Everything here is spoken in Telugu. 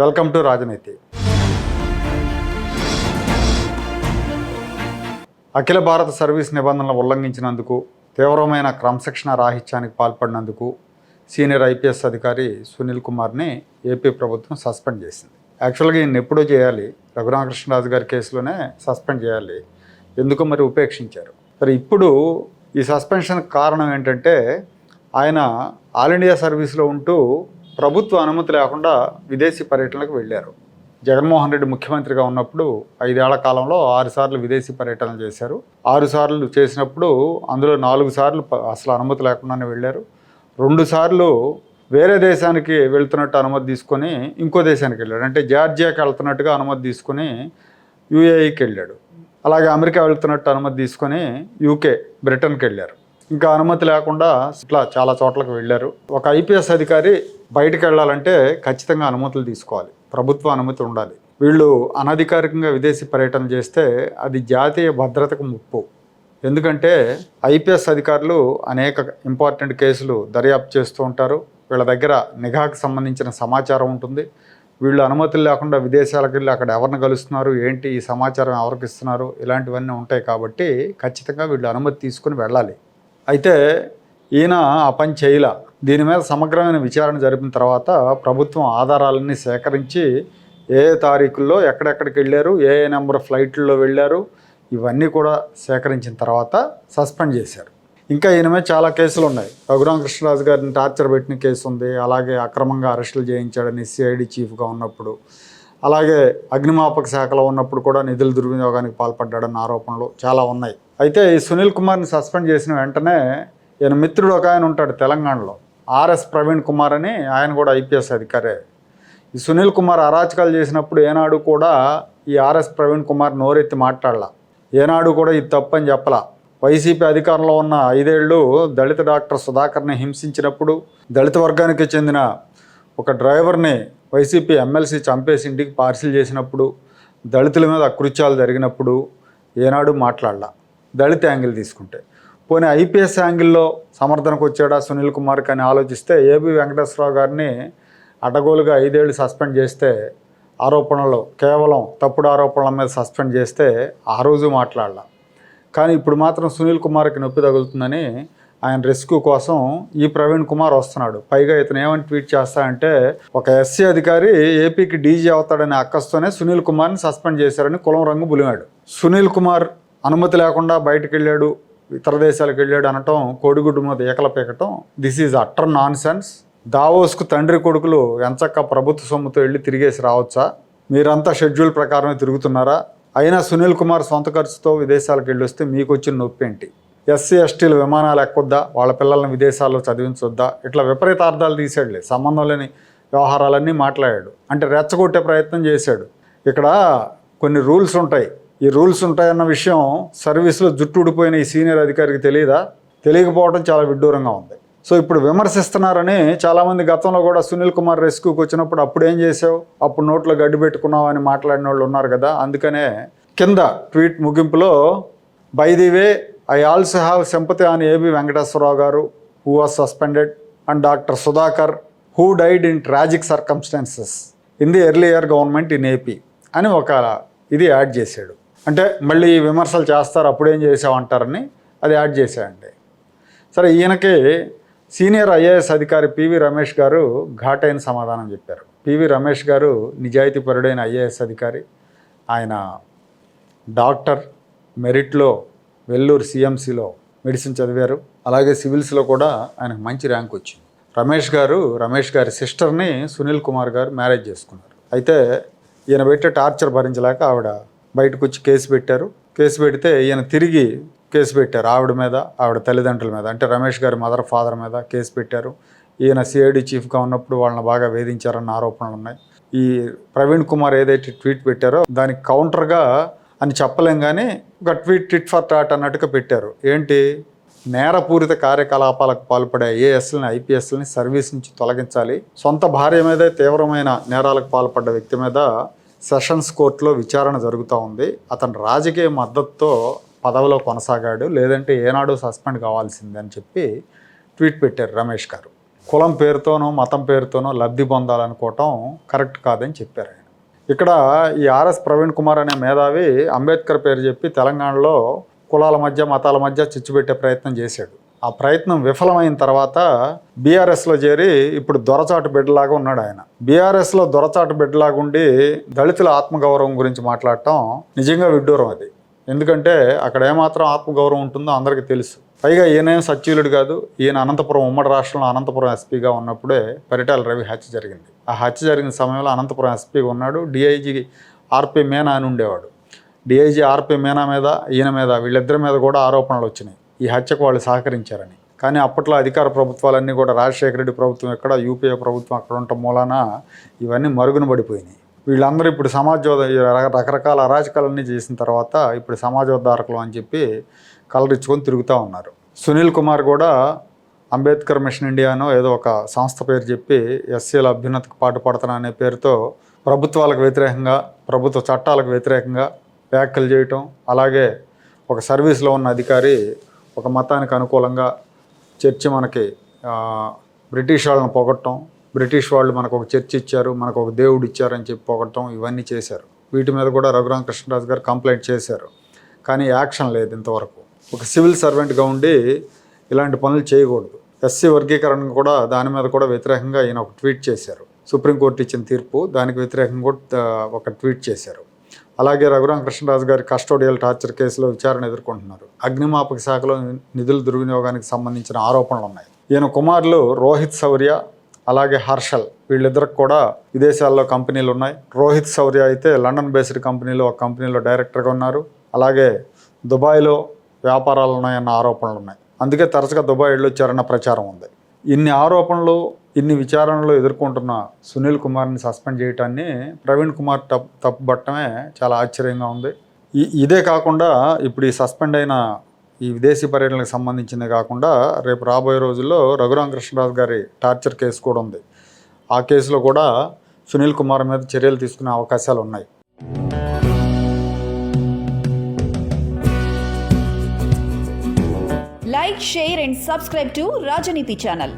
వెల్కమ్ టు రాజనీతి. అఖిల భారత సర్వీస్ నిబంధనలు ఉల్లంఘించినందుకు తీవ్రమైన క్రమశిక్షణ రాహిత్యానికి పాల్పడినందుకు సీనియర్ ఐపీఎస్ అధికారి సునీల్ కుమార్ని ఏపీ ప్రభుత్వం సస్పెండ్ చేసింది. యాక్చువల్గా ఈయన ఎప్పుడో చేయాలి. రఘురామకృష్ణరాజు గారి కేసులోనే సస్పెండ్ చేయాలి. ఎందుకు మరి ఉపేక్షించారు? మరి ఇప్పుడు ఈ సస్పెన్షన్ కారణం ఏంటంటే ఆయన ఆల్ ఇండియా సర్వీస్లో ఉంటూ ప్రభుత్వ అనుమతి లేకుండా విదేశీ పర్యటనలకు వెళ్ళారు. జగన్మోహన్ రెడ్డి ముఖ్యమంత్రిగా ఉన్నప్పుడు ఐదేళ్ళ కాలంలో ఆరుసార్లు విదేశీ పర్యటనలు చేశారు. ఆరుసార్లు చేసినప్పుడు అందులో నాలుగు సార్లు అసలు అనుమతి లేకుండానే వెళ్ళారు. రెండు సార్లు వేరే దేశానికి వెళ్తున్నట్టు అనుమతి తీసుకొని ఇంకో దేశానికి వెళ్ళాడు. అంటే జార్జియాకి వెళ్తున్నట్టుగా అనుమతి తీసుకొని యూఏఈకి వెళ్ళాడు. అలాగే అమెరికా వెళ్తున్నట్టు అనుమతి తీసుకొని యూకే బ్రిటన్కి వెళ్ళారు. ఇంకా అనుమతి లేకుండా ఇట్లా చాలా చోట్లకు వెళ్ళారు. ఒక ఐపీఎస్ అధికారి బయటకు వెళ్ళాలంటే ఖచ్చితంగా అనుమతులు తీసుకోవాలి. ప్రభుత్వ అనుమతి ఉండాలి. వీళ్ళు అనధికారికంగా విదేశీ పర్యటన చేస్తే అది జాతీయ భద్రతకు ముప్పు. ఎందుకంటే ఐపీఎస్ అధికారులు అనేక ఇంపార్టెంట్ కేసులు దర్యాప్తు చేస్తూ ఉంటారు. వీళ్ళ దగ్గర నిఘాకు సంబంధించిన సమాచారం ఉంటుంది. వీళ్ళు అనుమతులు లేకుండా విదేశాలకు వెళ్ళి అక్కడ ఎవరిని కలుస్తున్నారు? ఏంటి ఈ సమాచారం ఎవరికి ఇస్తున్నారు? ఇలాంటివన్నీ ఉంటాయి కాబట్టి ఖచ్చితంగా వీళ్ళు అనుమతి తీసుకుని వెళ్ళాలి. అయితే ఈయన ఆ పని చేయలా. దీని మీద సమగ్రమైన విచారణ జరిపిన తర్వాత ప్రభుత్వం ఆధారాలన్నీ సేకరించి ఏ తారీఖుల్లో ఎక్కడెక్కడికి వెళ్ళారు ఏ ఏ నెంబర్ ఫ్లైట్లలో వెళ్ళారు ఇవన్నీ కూడా సేకరించిన తర్వాత సస్పెండ్ చేశారు. ఇంకా ఈయన మీద చాలా కేసులు ఉన్నాయి. రఘురామకృష్ణరాజు గారిని టార్చర్ పెట్టిన కేసు ఉంది. అలాగే అక్రమంగా అరెస్టులు చేయించాడని సిఐడి చీఫ్గా ఉన్నప్పుడు అలాగే అగ్నిమాపక శాఖలో ఉన్నప్పుడు కూడా నిధుల దుర్వినియోగానికి పాల్పడ్డాడన్న ఆరోపణలు చాలా ఉన్నాయి. అయితే ఈ సునీల్ కుమార్ని సస్పెండ్ చేసిన వెంటనే ఈయన మిత్రుడు ఒక ఆయన ఉంటాడు తెలంగాణలో. ఆర్ఎస్ ప్రవీణ్ కుమార్ అని ఆయన కూడా ఐపీఎస్ అధికారే. ఈ సునీల్ కుమార్ అరాచకాలు చేసినప్పుడు ఏనాడు కూడా ఈ ఆర్ఎస్ ప్రవీణ్ కుమార్ నోరెత్తి మాట్లాడలా. ఏనాడు కూడా ఇది తప్పని చెప్పలా. వైసీపీ అధికారంలో ఉన్న ఐదేళ్ళు దళిత డాక్టర్ సుధాకర్ని హింసించినప్పుడు దళిత వర్గానికి చెందిన ఒక డ్రైవర్ని వైసీపీ ఎమ్మెల్సీ చంపేసి ఇంటికి పార్సిల్ చేసినప్పుడు దళితుల మీద అకృత్యాలు జరిగినప్పుడు ఏనాడు మాట్లాడలా. దళిత యాంగిల్ తీసుకుంటే. పోనీ ఐపీఎస్ యాంగిల్లో సమర్థనకు వచ్చాడా సునీల్ కుమార్కి అని ఆలోచిస్తే ఏబి వెంకటేశ్వరరావు గారిని అడ్డగోలుగా ఐదేళ్ళు సస్పెండ్ చేస్తే ఆరోపణలు కేవలం తప్పుడు ఆరోపణల మీద సస్పెండ్ చేస్తే ఆ రోజు మాట్లాడాల. కానీ ఇప్పుడు మాత్రం సునీల్ కుమార్కి నొప్పి తగులుతుందని ఆయన రెస్క్యూ కోసం ఈ ప్రవీణ్ కుమార్ వస్తున్నాడు. పైగా ఇతను ఏమని ట్వీట్ చేస్తాడంటే ఒక ఎస్సీ అధికారి ఏపీకి డీజీ అవుతాడనే అక్కస్తోనే సునీల్ కుమార్ని సస్పెండ్ చేశారని కులం రంగు బులిమాడు సునీల్ కుమార్ అనుమతి లేకుండా బయటకు వెళ్ళాడు ఇతర దేశాలకు వెళ్ళాడు అనటం కోడిగుడ్డు మీద ఏకల పీకటం this is utter non sense దావోస్కు తండ్రి కొడుకులు ఎంచక్క ప్రభుత్వ సొమ్ముతో వెళ్ళి తిరిగేసి రావచ్చా? మీరంతా షెడ్యూల్ ప్రకారమే తిరుగుతున్నారా? అయినా సునీల్ కుమార్ సొంత ఖర్చుతో విదేశాలకు వెళ్ళి వస్తే మీకు వచ్చిన నొప్పి ఏంటి? ఎస్సీ ఎస్టీలు విమానాలు ఎక్కొద్దా? వాళ్ళ పిల్లల్ని విదేశాల్లో చదివించొద్దా? ఇట్లా విపరీత అర్థాలు తీసాడులే సంబంధం లేని వ్యవహారాలన్నీ మాట్లాడాడు. అంటే రెచ్చగొట్టే ప్రయత్నం చేశాడు. ఇక్కడ కొన్ని రూల్స్ ఉంటాయి. ఈ రూల్స్ ఉంటాయన్న విషయం సర్వీస్లో జుట్టు ఊడిపోయిన ఈ సీనియర్ అధికారికి తెలియదా? తెలియకపోవడం చాలా విడ్డూరంగా ఉంది. సో ఇప్పుడు విమర్శిస్తున్నారని చాలామంది గతంలో కూడా సునీల్ కుమార్ రెస్క్యూకి వచ్చినప్పుడు అప్పుడు ఏం చేసావు? అప్పుడు నోట్లో గడ్డి పెట్టుకున్నావు అని మాట్లాడిన వాళ్ళు ఉన్నారు కదా అందుకనే కింద ట్వీట్ ముగింపులో by the way I also have sympathy on AB Venkateswara Rao గారు who was suspended and doctor Sudhakar who died in tragic circumstances in the year government in AP అని ఒక ఇది యాడ్ చేశాడు. అంటే మళ్ళీ విమర్శలు చేస్తారు అప్పుడేం చేసామంటారని అది యాడ్ చేశాయండి. సరే ఈయనకి సీనియర్ ఐఏఎస్ అధికారి పివి రమేష్ గారు ఘాటైన సమాధానం చెప్పారు. పివి రమేష్ గారు నిజాయితీపరుడైన ఐఏఎస్ అధికారి ఆయన డాక్టర్ మెరిట్లో వెల్లూరు సిఎంసిలో మెడిసిన్ చదివారు అలాగే సివిల్స్లో కూడా ఆయనకు మంచి ర్యాంక్ వచ్చింది. రమేష్ గారు రమేష్ గారి సిస్టర్ని సునీల్ కుమార్ గారు మ్యారేజ్ చేసుకున్నారు. అయితే ఈయన పెట్టే టార్చర్ భరించలేక ఆవిడ బయటకు వచ్చి కేసు పెట్టారు. కేసు పెడితే ఈయన తిరిగి కేసు పెట్టారు. ఆవిడ మీద ఆవిడ తల్లిదండ్రుల మీద అంటే రమేష్ గారి మదర్ ఫాదర్ మీద కేసు పెట్టారు. ఈయన సిఐడి చీఫ్గా ఉన్నప్పుడు వాళ్ళని బాగా వేధించారన్న ఆరోపణలు ఉన్నాయి. ఈ ప్రవీణ్ కుమార్ ఏదైతే ట్వీట్ పెట్టారో దానికి కౌంటర్గా అని చెప్పలేం కానీ ఒక ట్వీట్ టిట్ ఫర్ టాట్ అన్నట్టుగా పెట్టారు. ఏంటి? నేరపూరిత కార్యకలాపాలకు పాల్పడే ఐఏఎస్లని ఐపీఎస్లని సర్వీస్ నుంచి తొలగించాలి. సొంత భార్య మీదే తీవ్రమైన నేరాలకు పాల్పడ్డ వ్యక్తి మీద సెషన్స్ కోర్టులో విచారణ జరుగుతూ ఉంది. అతను రాజకీయ మద్దతుతో పదవిలో కొనసాగాడు. లేదంటే ఏనాడు సస్పెండ్ కావాల్సిందే అని చెప్పి ట్వీట్ పెట్టారు రమేష్ గారు. కులం పేరుతోనో మతం పేరుతోనో లబ్ధి పొందాలనుకోవటం కరెక్ట్ కాదని చెప్పారు ఆయన. ఇక్కడ ఈ ఆర్ఎస్ ప్రవీణ్ కుమార్ అనే మేధావి అంబేద్కర్ పేరు చెప్పి తెలంగాణలో కులాల మధ్య మతాల మధ్య చిచ్చు పెట్టే ప్రయత్నం చేశాడు. ఆ ప్రయత్నం విఫలమైన తర్వాత బీఆర్ఎస్లో చేరి ఇప్పుడు దొరచాటు బిడ్డలాగా ఉన్నాడు ఆయన. బీఆర్ఎస్లో దొరచాటు బిడ్డలాగా ఉండి దళితుల ఆత్మగౌరవం గురించి మాట్లాడటం నిజంగా విడ్డూరం అది. ఎందుకంటే అక్కడ ఏమాత్రం ఆత్మగౌరవం ఉంటుందో అందరికీ తెలుసు. పైగా ఈయనేం సచ్యులుడు కాదు ఈయన అనంతపురం ఉమ్మడి రాష్ట్రంలో అనంతపురం ఎస్పీగా ఉన్నప్పుడే పరిటాల రవి హత్య జరిగింది. ఆ హత్య జరిగిన సమయంలో అనంతపురం ఎస్పీగా ఉన్నాడు. డిఐజీ ఆర్పి మేనా అని ఉండేవాడు. డిఐజీ ఆర్పి మేనా మీద ఈయన మీద వీళ్ళిద్దరి మీద కూడా ఆరోపణలు వచ్చినాయి. ఈ హత్యకు వాళ్ళు సహకరించారని. కానీ అప్పట్లో అధికార ప్రభుత్వాలన్నీ కూడా రాజశేఖర రెడ్డి ప్రభుత్వం ఎక్కడ యూపీఏ ప్రభుత్వం అక్కడ ఉండటం మూలాన ఇవన్నీ మరుగున పడిపోయినాయి. వీళ్ళందరూ ఇప్పుడు సమాజోద రకరకాల అరాచకాలన్నీ చేసిన తర్వాత ఇప్పుడు సమాజోద్ధారకులు అని చెప్పి కలరిచ్చుకొని తిరుగుతూ ఉన్నారు. సునీల్ కుమార్ కూడా అంబేద్కర్ మిషన్ ఇండియానో ఏదో ఒక సంస్థ పేరు చెప్పి ఎస్సీల అభ్యున్నతికి పాటుపడుతున్నా అనే పేరుతో ప్రభుత్వాలకు వ్యతిరేకంగా ప్రభుత్వ చట్టాలకు వ్యతిరేకంగా వ్యాఖ్యలు చేయటం అలాగే ఒక సర్వీస్లో ఉన్న అధికారి ఒక మతానికి అనుకూలంగా చర్చి మనకి బ్రిటిష్ వాళ్ళని పొగట్టం బ్రిటిష్ వాళ్ళు మనకు ఒక చర్చి ఇచ్చారు మనకు ఒక దేవుడు ఇచ్చారని చెప్పి పొగట్టం ఇవన్నీ చేశారు. వీటి మీద కూడా రఘురామ కృష్ణరాజు గారు కంప్లైంట్ చేశారు. కానీ యాక్షన్ లేదు ఇంతవరకు. ఒక సివిల్ సర్వెంట్గా ఉండి ఇలాంటి పనులు చేయకూడదు. ఎస్సీ వర్గీకరణ కూడా దాని మీద కూడా వ్యతిరేకంగా ఈయన ఒక ట్వీట్ చేశారు. సుప్రీంకోర్టు ఇచ్చిన తీర్పు దానికి వ్యతిరేకంగా కూడా ఒక ట్వీట్ చేశారు. అలాగే రఘురామ కృష్ణరాజు గారి కస్టోడియల్ టార్చర్ కేసులో విచారణ ఎదుర్కొంటున్నారు. అగ్నిమాపక శాఖలో నిధుల దుర్వినియోగానికి సంబంధించిన ఆరోపణలు ఉన్నాయి. ఈయన కుమారులు రోహిత్ శౌర్య అలాగే హర్షల్ వీళ్ళిద్దరికి కూడా విదేశాల్లో కంపెనీలు ఉన్నాయి. రోహిత్ శౌర్య అయితే లండన్ బేస్డ్ కంపెనీలో ఒక కంపెనీలో డైరెక్టర్గా ఉన్నారు. అలాగే దుబాయ్లో వ్యాపారాలు ఉన్నాయన్న ఆరోపణలు ఉన్నాయి. అందుకే తరచుగా దుబాయ్ వెళ్ళొచ్చారన్న ప్రచారం ఉంది. ఇన్ని ఆరోపణలు ఇన్ని విచారణలు ఎదుర్కొంటున్న సునీల్ కుమార్ని సస్పెండ్ చేయటాన్ని ప్రవీణ్ కుమార్ తప్పు తప్పుపట్టడమే చాలా ఆశ్చర్యంగా ఉంది. ఈ ఇదే కాకుండా ఇప్పుడు ఈ సస్పెండ్ అయిన ఈ విదేశీ పర్యటనకు సంబంధించింది కాకుండా రేపు రాబోయే రోజుల్లో రఘురామ కృష్ణరాజు గారి టార్చర్ కేసు కూడా ఉంది. ఆ కేసులో కూడా సునీల్ కుమార్ మీద చర్యలు తీసుకునే అవకాశాలు ఉన్నాయి. Like share and subscribe to Rajaneethi channel.